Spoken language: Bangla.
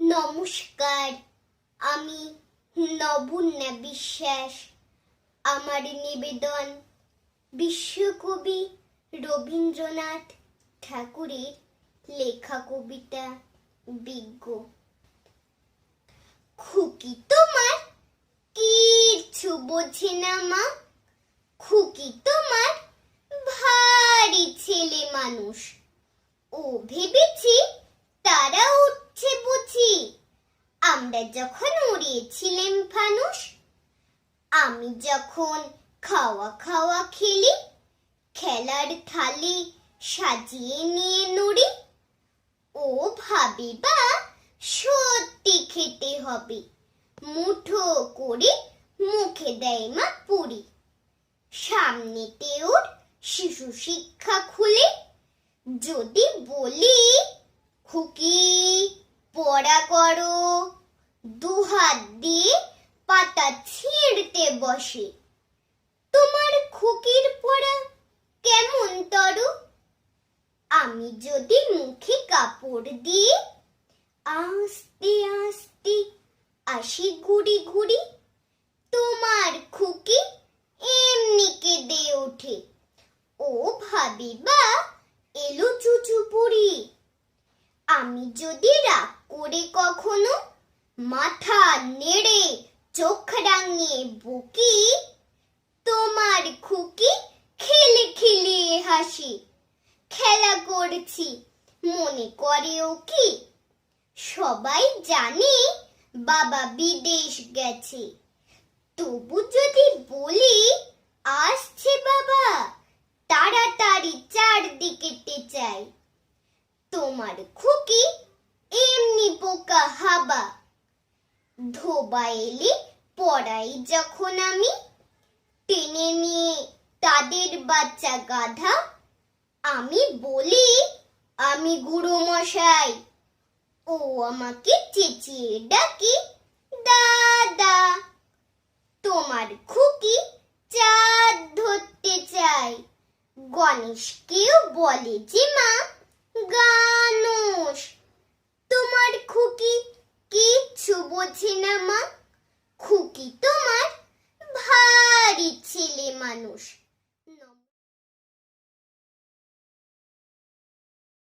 নমস্কার, আমি নবুন্যা বিশ্বাস। আমার নিবেদন বিশ্বকবি রবীন্দ্রনাথ ঠাকুরের লেখা কবিতা বিজ্ঞ। খুকি তোমার কিচ্ছু বোঝে না মা। খুকি তোমার ভারী ছেলে মানুষ। ও ভেবেছি তারা উঠছে বুঝি। আমরা যখন উড়িয়েছিলাম ফানুস আমি যখন খাওয়া খাওয়া খেলি, খেলার থালি সাজিয়ে নিয়ে নুড়ি, ও ভাবি বা সত্যি খেতে হবে। মুঠো করে মুখে দেয় মা পুরি। সামনেতে ওর শিশু শিক্ষা খুলে। যদি বলি, খুকি, পড়া করো, দুহাত দিয়ে পাতা ছিঁড়তে বসে। তোমার খুকির পড়া কেমন তরু? আমি যদি মুখে কাপড় দিয়ে আস্তে আস্তে আসি ঘুরি ঘুরি। তোমার খুকি এমনি কেঁদে ওঠে ও ভাবিবা এলো চুচু পুরি। আমি যদি রাগ করে কখনো মাথা নেড়ে চোখ রাঙিয়ে বকি, তোমার খুকি খেলে খেলে হাসি। খেলা করছি, মনে করে ও কি? সবাই জানে বাবা বিদেশ গেছে। তবু যদি বলি আসছে বাবা। তাড়াতাড়ি চারদিকেতে চাই তোমার খুকি এমনি পোকা হাবা। ধোবা এলে পড়াই যখন আমি। টেনে নিয়ে তাদের বাচ্চা গাধা। আমি বলি, আমি গুরু মশাই, ও আমাকে চেঁচিয়ে ডাকি, দাদা, তোমার খুকি গণেশকেও বলে যে, মা, গানোস, তোমার খুকি কিচ্ছু বোঝে না, মা। খুকি তোমার ভারী ছেলে মানুষ।